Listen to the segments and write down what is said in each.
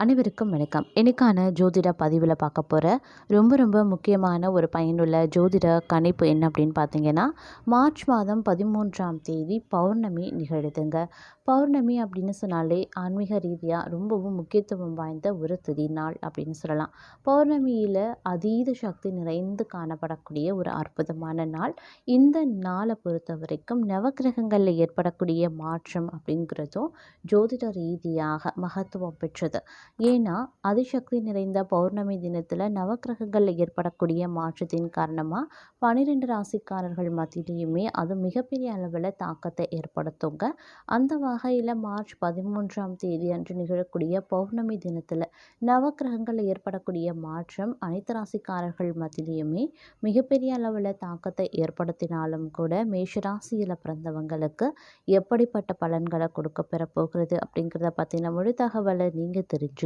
அனைவருக்கும் வணக்கம். இன்றைக்கான ஜோதிட பதிவில் பார்க்க போகிற ரொம்ப ரொம்ப முக்கியமான ஒரு பயனுள்ள ஜோதிட கணிப்பு என்ன அப்படின்னு பார்த்தீங்கன்னா மார்ச் மாதம் பதிமூன்றாம் தேதி பௌர்ணமி நிகழுதுங்க. பௌர்ணமி அப்படின்னு சொன்னாலே ஆன்மீக ரீதியாக ரொம்பவும் முக்கியத்துவம் வாய்ந்த ஒரு திதி நாள் அப்படின்னு சொல்லலாம். பௌர்ணமியில் அதீத சக்தி நிறைந்து காணப்படக்கூடிய ஒரு அற்புதமான நாள். இந்த நாளை பொறுத்த வரைக்கும் நவக்கிரகங்களில் ஏற்படக்கூடிய மாற்றம் அப்படிங்கிறதும் ஜோதிட ரீதியாக மகத்துவம் பெற்றது. ஏன்னா அதிசக்தி நிறைந்த பௌர்ணமி தினத்தில் நவக்கிரகங்களில் ஏற்படக்கூடிய மாற்றத்தின் காரணமாக பன்னிரெண்டு ராசிக்காரர்கள் மத்தியிலையுமே அது மிகப்பெரிய அளவில் தாக்கத்தை ஏற்படுத்துங்க. அந்த வகையில் மார்ச் பதிமூன்றாம் தேதி அன்று நிகழக்கூடிய பௌர்ணமி தினத்தில் நவக்கிரகங்களில் ஏற்படக்கூடிய மாற்றம் அனைத்து ராசிக்காரர்கள் மத்தியிலையுமே மிகப்பெரிய அளவில் தாக்கத்தை ஏற்படுத்தினாலும் கூட மேஷராசியில் பிறந்தவங்களுக்கு எப்படிப்பட்ட பலன்களை கொடுக்க பெற போகிறது அப்படிங்கிறத பற்றின முழு தகவலை நீங்கள் தெரிஞ்சு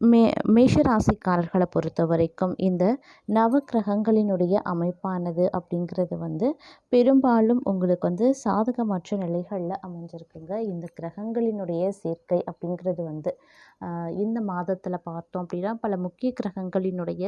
மே மேஷராசிக்காரர்களை பொறுத்த வரைக்கும் இந்த நவக்கிரகங்களினுடைய அமைப்பானது அப்படிங்கிறது வந்து பெரும்பாலும் உங்களுக்கு வந்து சாதகமற்ற நிலைகளில் அமைஞ்சிருக்குங்க. இந்த கிரகங்களினுடைய சேர்க்கை அப்படிங்கிறது வந்து இந்த மாதத்தில் பார்த்தோம் அப்படின்னா பல முக்கிய கிரகங்களினுடைய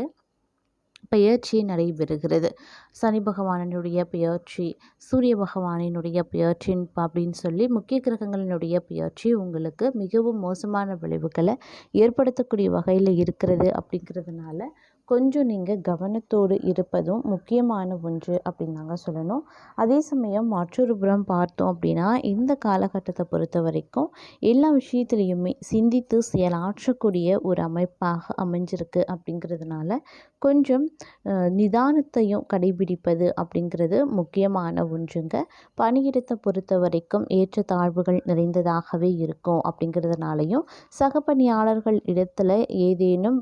பெயர்ச்சி நடைபெறுகிறது. சனி பகவானினுடைய பெயர்ச்சி சூரிய பகவானினுடைய பெயர்ச்சி அப்படின்னு சொல்லி முக்கிய கிரகங்களினுடைய பெயர்ச்சி உங்களுக்கு மிகவும் மோசமான விளைவுகளை ஏற்படுத்தக்கூடிய வகையில் இருக்கிறது அப்படிங்கிறதுனால கொஞ்சம் நீங்கள் கவனத்தோடு இருப்பதும் முக்கியமான ஒன்று அப்படின்னு தாங்க சொல்லணும். அதே சமயம் மற்றொரு புறம் பார்த்தோம் அப்படின்னா இந்த காலகட்டத்தை பொறுத்த வரைக்கும் எல்லா விஷயத்துலேயுமே சிந்தித்து செயலாற்றக்கூடிய ஒரு அமைப்பாக அமைஞ்சிருக்கு அப்படிங்கிறதுனால கொஞ்சம் நிதானத்தையும் கடைபிடிப்பது அப்படிங்கிறது முக்கியமான ஒன்றுங்க. பணியிடத்தை பொறுத்த வரைக்கும் ஏற்ற தாழ்வுகள் நிறைந்ததாகவே இருக்கும் அப்படிங்கிறதுனாலையும் சக பணியாளர்கள் இடத்துல ஏதேனும்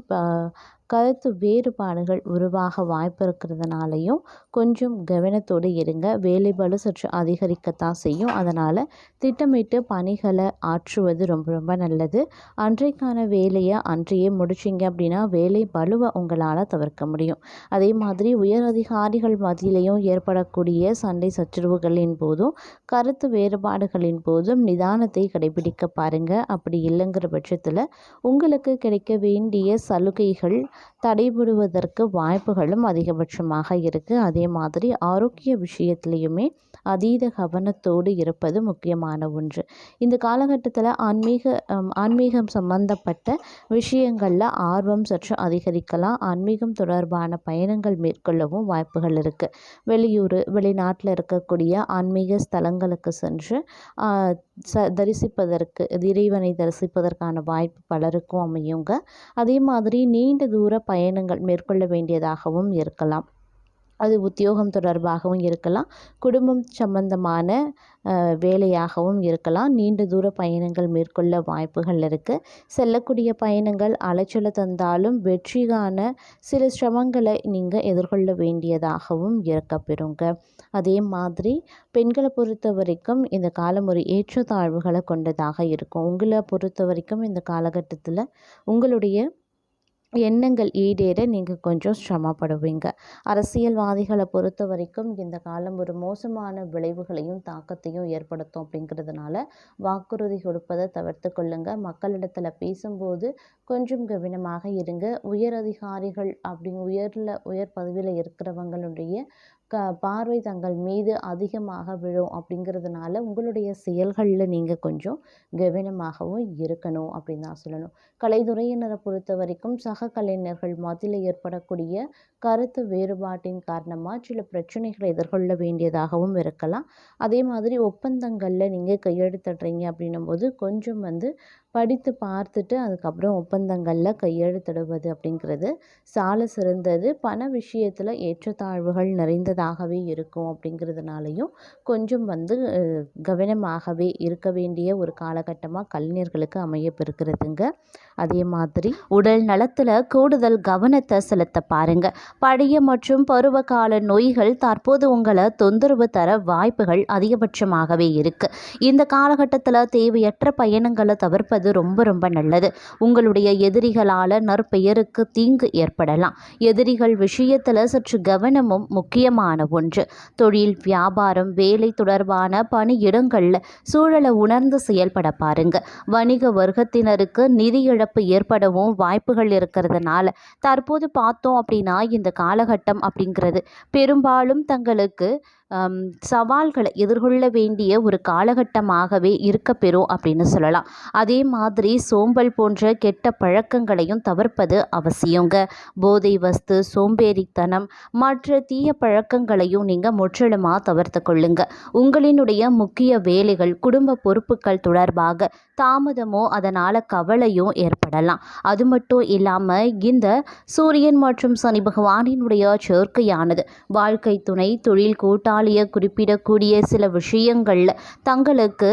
கருத்து வேறுபாடுகள் உருவாக வாய்ப்பு இருக்கிறதுனாலையும் கொஞ்சம் கவனத்தோடு இருங்க. வேலை சற்று அதிகரிக்கத்தான் செய்யும். அதனால் திட்டமிட்டு பணிகளை ஆற்றுவது ரொம்ப ரொம்ப நல்லது. அன்றைக்கான வேலையை அன்றையே முடிச்சிங்க அப்படின்னா வேலை பலுவை உங்களால் தவிர்க்க முடியும். அதே மாதிரி உயர் அதிகாரிகள் மத்தியிலையும் ஏற்படக்கூடிய சண்டை சச்சரவுகளின் போதும் கருத்து வேறுபாடுகளின் போதும் நிதானத்தை கடைபிடிக்க பாருங்கள் அப்படி இல்லைங்கிற பட்சத்தில் உங்களுக்கு கிடைக்க வேண்டிய சலுகைகள் தடைபடுவதற்கு வாய்ப்புகளும் அதிகபட்சமாக இருக்குது அதே மாதிரி ஆரோக்கிய விஷயத்துலேயுமே அதீத கவனத்தோடு இருப்பது முக்கியமான ஒன்று. இந்த காலகட்டத்தில் ஆன்மீக ஆன்மீகம் சம்பந்தப்பட்ட விஷயங்களில் ஆர்வம் சற்று அதிகரிக்கலாம். ஆன்மீகம் தொடர்பான பயணங்கள் மேற்கொள்ளவும் வாய்ப்புகள் இருக்குது வெளியூர் வெளிநாட்டில் இருக்கக்கூடிய ஆன்மீக ஸ்தலங்களுக்கு சென்று ச தரிசிப்பதற்கு இறைவனை தரிசிப்பதற்கான வாய்ப்பு பலருக்கும் அமையுங்க. அதே மாதிரி நீண்ட தூர தூர பயணங்கள் மேற்கொள்ள வேண்டியதாகவும் இருக்கலாம். அது உத்தியோகம் தொடர்பாகவும் இருக்கலாம். குடும்பம் சம்பந்தமான வேலையாகவும் இருக்கலாம். நீண்ட தூர பயணங்கள் மேற்கொள்ள வாய்ப்புகள் இருக்குது செல்லக்கூடிய பயணங்கள் அலைச்சலை தந்தாலும் வெற்றிக்கான சில சிரமங்களை நீங்கள் எதிர்கொள்ள வேண்டியதாகவும் இருக்கப்பெறுங்க அதே மாதிரி பெண்களை பொறுத்த வரைக்கும் இந்த காலம் ஒரு ஏற்றத்தாழ்வுகளை கொண்டதாக இருக்கும். உங்களை பொறுத்த வரைக்கும் இந்த காலகட்டத்தில் உங்களுடைய எண்ணங்கள் ஈடேற நீங்கள் கொஞ்சம் சிரமப்படுவீங்க. அரசியல்வாதிகளை பொறுத்த வரைக்கும் இந்த காலம் ஒரு மோசமான விளைவுகளையும் தாக்கத்தையும் ஏற்படுத்தும் அப்படிங்கிறதுனால வாக்குறுதி கொடுப்பதை தவிர்த்து கொள்ளுங்க. மக்களிடத்தில் பேசும்போது கொஞ்சம் கவனமாக இருங்க. உயர் அதிகாரிகள் அப்படி உயரில் உயர் பதவியில் இருக்கிறவங்களுடைய க பார்வை தங்கள் மீது அதிகமாக விழும் அப்படிங்கிறதுனால உங்களுடைய செயல்களில் நீங்கள் கொஞ்சம் கவனமாகவும் இருக்கணும் அப்படின்னு தான் சொல்லணும். கலைத்துறையினரை பொறுத்த வரைக்கும் சக கலைஞர்கள் மத்தியில் ஏற்படக்கூடிய கருத்து வேறுபாட்டின் காரணமாக சில பிரச்சனைகளை எதிர்கொள்ள வேண்டியதாகவும் இருக்கலாம். அதே மாதிரி ஒப்பந்தங்களில் நீங்கள் கையெழுத்திடுறீங்க அப்படின்னும் போது கொஞ்சம் வந்து படித்து பார்த்துட்டு அதுக்கப்புறம் ஒப்பந்தங்களில் கையெழுத்திடுவது அப்படிங்கிறது சால சிறந்தது. பண விஷயத்தில் ஏற்றத்தாழ்வுகள் நிறைந்ததாகவே இருக்கும் அப்படிங்கிறதுனாலையும் கொஞ்சம் வந்து கவனமாகவே இருக்க வேண்டிய ஒரு காலகட்டமாக கலைஞர்களுக்கு அமையப்பெருக்கிறதுங்க அதே மாதிரி உடல் நலத்தில் கூடுதல் கவனத்தை செலுத்த பாருங்க. பழைய மற்றும் பருவகால நோய்கள் தற்போது உங்களை தொந்தரவு தர வாய்ப்புகள் அதிகபட்சமாகவே இருக்குது இந்த காலகட்டத்தில் தேவையற்ற பயணங்களை தவிர்ப்பது ரொம்ப ரொம்ப நல்லது. உங்களுடைய எதிரிகளால் நற்பெயருக்கு தீங்கு ஏற்படலாம். எதிரிகள் விஷயத்தில் சற்று கவனமும் முக்கியமான ஒன்று. தொழில் வியாபாரம் வேலை தொடர்பான பணியிடங்களில் சூழலை உணர்ந்து செயல்பட பாருங்க. வணிக வர்க்கத்தினருக்கு நிதி இழப்பு ஏற்படவும் வாய்ப்புகள் இருக்கிறதுனால தற்போது பார்த்தோம் அப்படின்னா இந்த காலகட்டம் அப்படிங்கிறது பெரும்பாலும் தங்களுக்கு சவால்களை எதிர்கொள்ள வேண்டிய ஒரு காலகட்டமாகவே இருக்கப்பெறும் அப்படின்னு சொல்லலாம். அதே மாதிரி சோம்பல் போன்ற கெட்ட பழக்கங்களையும் தவிர்ப்பது அவசியங்க. போதை வஸ்து சோம்பேறித்தனம் மற்ற தீய பழக்கங்களையும் நீங்கள் முற்றிலுமாக தவிர்த்து கொள்ளுங்க. உங்களினுடைய முக்கிய வேலைகள் குடும்ப பொறுப்புகள் தொடர்பாக தாமதமோ அதனால் கவலையும் ஏற்படலாம். அது மட்டும் இல்லாமல் இந்த சூரியன் மற்றும் சனி பகவானினுடைய சேர்க்கையானது வாழ்க்கை துணை தொழில் கூட்டாளியை குறிப்பிடக்கூடிய சில விஷயங்கள் தங்களுக்கு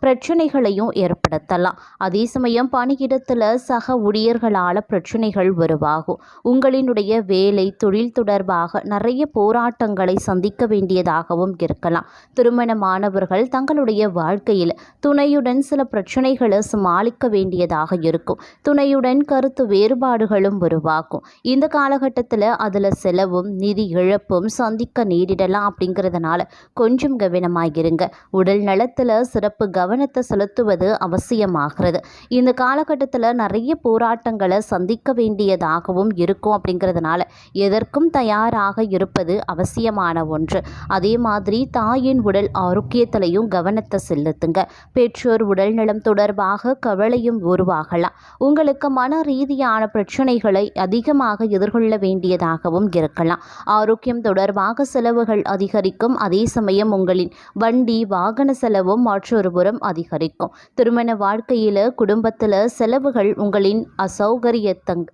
பிரச்சனைகளையும் ஏற்படுத்தலாம். அதே சமயம் பணியிடத்தில் சக ஊழியர்களால் பிரச்சனைகள் உருவாகும். உங்களினுடைய வேலை தொழில் தொடர்பாக நிறைய போராட்டங்களை சந்திக்க வேண்டியதாகவும் இருக்கலாம். திருமணமானவர்கள் தங்களுடைய வாழ்க்கையில் துணையுடன் சில பிரச்சனைகளை சமாளிக்க வேண்டியதாக இருக்கும். துணையுடன் கருத்து வேறுபாடுகளும் உருவாகும். இந்த காலகட்டத்தில் அதில் செலவும் நிதி இழப்பும் சந்திக்க நேரிடலாம் அப்படிங்கிறதுனால கொஞ்சம் கவனமாகிருங்க உடல் நலத்தில் சிறப்பு கவனம் கவனத்தை செலுத்துவது அவசியமாகிறது. இந்த காலகட்டத்தில் நிறைய போராட்டங்களை சந்திக்க வேண்டியதாகவும் இருக்கும் அப்படிங்கிறதுனால எதற்கும் தயாராக இருப்பது அவசியமான ஒன்று. அதே மாதிரி தாயின் உடல் ஆரோக்கியத்திலையும் கவனத்தை செலுத்துங்க. பெற்றோர் உடல்நலம் தொடர்பாக கவலையும் உருவாகலாம். உங்களுக்கு மன ரீதியான பிரச்சனைகளை அதிகமாக எதிர்கொள்ள வேண்டியதாகவும் இருக்கலாம். ஆரோக்கியம் தொடர்பாக செலவுகள் அதிகரிக்கும். அதே சமயம் உங்களின் வண்டி வாகன செலவும் மற்றொரு புறம் அதிகரிக்கும். திருமண வாழ்க்கையில் குடும்பத்தில் செலவுகள் உங்களின் அசௌகரியத்தங்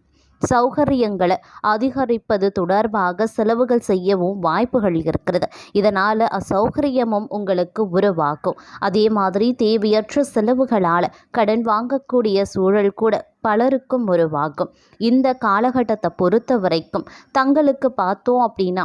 சௌகரியங்களை அதிகரிப்பது தொடர்பாக செலவுகள் செய்யவும் வாய்ப்புகள் இருக்கிறது. இதனால் அசௌகரியமும் உங்களுக்கு உருவாகும். அதே மாதிரி தேவையற்ற செலவுகளால் கடன் வாங்கக்கூடிய சூழல் கூட பலருக்கும் உருவாகும். இந்த காலகட்டத்தை பொறுத்த வரைக்கும் தங்களுக்கு பார்த்தோம் அப்படின்னா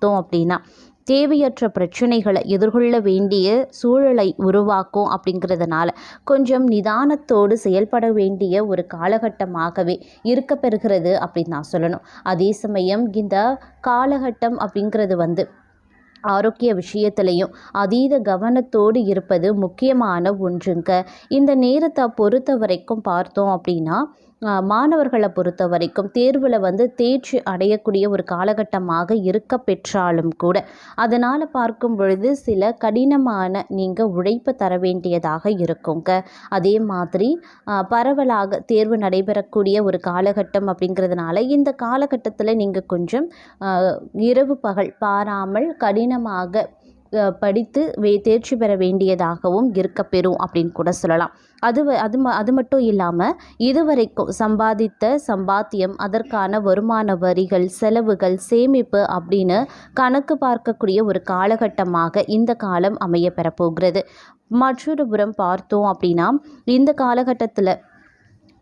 பார்த்தோம் அப்படின்னா தேவையற்ற பிரச்சனைகளை எதிர்கொள்ள வேண்டிய சூழலை உருவாக்கும் அப்படிங்கிறதுனால கொஞ்சம் நிதானத்தோடு செயல்பட வேண்டிய ஒரு காலகட்டமாகவே இருக்க பெறுகிறது அப்படின்னு நான் சொல்லணும். அதே சமயம் இந்த காலகட்டம் அப்படிங்கிறது வந்து ஆரோக்கிய விஷயத்திலையும் அதீத கவனத்தோடு இருப்பது முக்கியமான ஒன்றுங்க. இந்த நேரத்தை பொறுத்த வரைக்கும் பார்த்தோம் அப்படின்னா மாணவர்களை பொறுத்த வரைக்கும் தேர்வில் வந்து தேர்ச்சி அடையக்கூடிய ஒரு காலகட்டமாக இருக்க பெற்றாலும் கூட அதனால் பார்க்கும் பொழுது சில கடினமான நீங்கள் உழைப்பு தர வேண்டியதாக இருக்குங்க. அதே மாதிரி பரவலாக தேர்வு நடைபெறக்கூடிய ஒரு காலகட்டம் அப்படிங்கிறதுனால இந்த காலகட்டத்தில் நீங்கள் கொஞ்சம் இரவு பகல் பாராமல் கடினமாக படித்து வே தேர்ச்சி பெற வேண்டியதாகவும் இருக்கப்பெறும் அப்படின்னு கூட சொல்லலாம். அது அது ம அது மட்டும் இல்லாமல் இதுவரைக்கும் சம்பாதித்த சம்பாத்தியம் அதற்கான வருமான வரிகள் செலவுகள் சேமிப்பு அப்படின்னு கணக்கு பார்க்கக்கூடிய ஒரு காலகட்டமாக இந்த காலம் அமைய பெறப்போகிறது மற்றொரு புறம் பார்த்தோம் அப்படின்னா இந்த காலகட்டத்தில்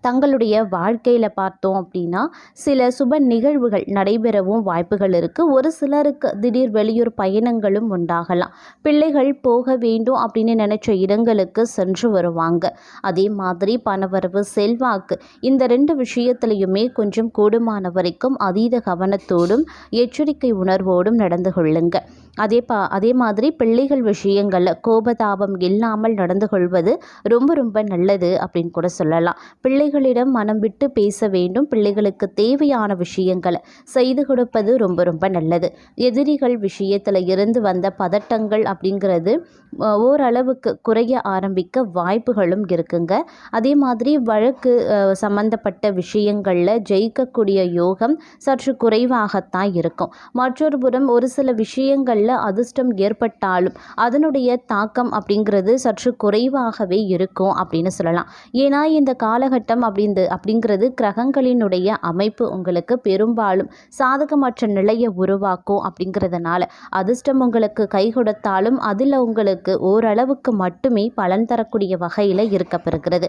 தங்களுடைய வாழ்க்கையில் பார்த்தோம் அப்படின்னா சில சுப நிகழ்வுகள் நடைபெறவும் வாய்ப்புகள் இருக்குது ஒரு சிலருக்கு திடீர் வெளியூர் பயணங்களும் உண்டாகலாம். பிள்ளைகள் போக வேண்டும் அப்படின்னு நினச்ச இடங்களுக்கு சென்று வருவாங்க. அதே மாதிரி பணவரவு செல்வாக்கு இந்த ரெண்டு விஷயத்துலையுமே கொஞ்சம் கூடுமான வரைக்கும் அதீத கவனத்தோடும் எச்சரிக்கை உணர்வோடும் நடந்து கொள்ளுங்க. அதே பா அதே மாதிரி பிள்ளைகள் விஷயங்களில் கோபதாபம் இல்லாமல் நடந்து கொள்வது ரொம்ப ரொம்ப நல்லது அப்படின்னு கூட சொல்லலாம். பிள்ளைகள் பிள்ளைகளிடம் மனம் விட்டு பேச வேண்டும். பிள்ளைகளுக்கு தேவையான விஷயங்களை செய்து கொடுப்பது ரொம்ப ரொம்ப நல்லது. எதிரிகள் விஷயத்தில் இருந்து வந்த பதட்டங்கள் அப்படிங்கிறது ஓரளவுக்கு குறைய ஆரம்பிக்க வாய்ப்புகளும் இருக்குங்க. அதே மாதிரி வழக்கு சம்மந்தப்பட்ட சம்பந்தப்பட்ட விஷயங்களில் ஜெயிக்கக்கூடிய யோகம் சற்று குறைவாகத்தான் இருக்கும். மற்றொரு புறம் ஒரு சில விஷயங்களில் அதிர்ஷ்டம் ஏற்பட்டாலும் அதனுடைய தாக்கம் அப்படிங்கிறது சற்று குறைவாகவே இருக்கும் அப்படின்னு சொல்லலாம். ஏன்னா இந்த காலகட்டம் அப்படிந்து அப்படிங்கிறது கிரகங்களினுடைய அமைப்பு உங்களுக்கு பெரும்பாலும் சாதகமற்ற நிலையை உருவாக்கும் அப்படிங்கிறதுனால அதிர்ஷ்டம் உங்களுக்கு கை கொடுத்தாலும் அதில் உங்களுக்கு ஓரளவுக்கு மட்டுமே பலன் தரக்கூடிய வகையில் இருக்கப்பெறுகிறது.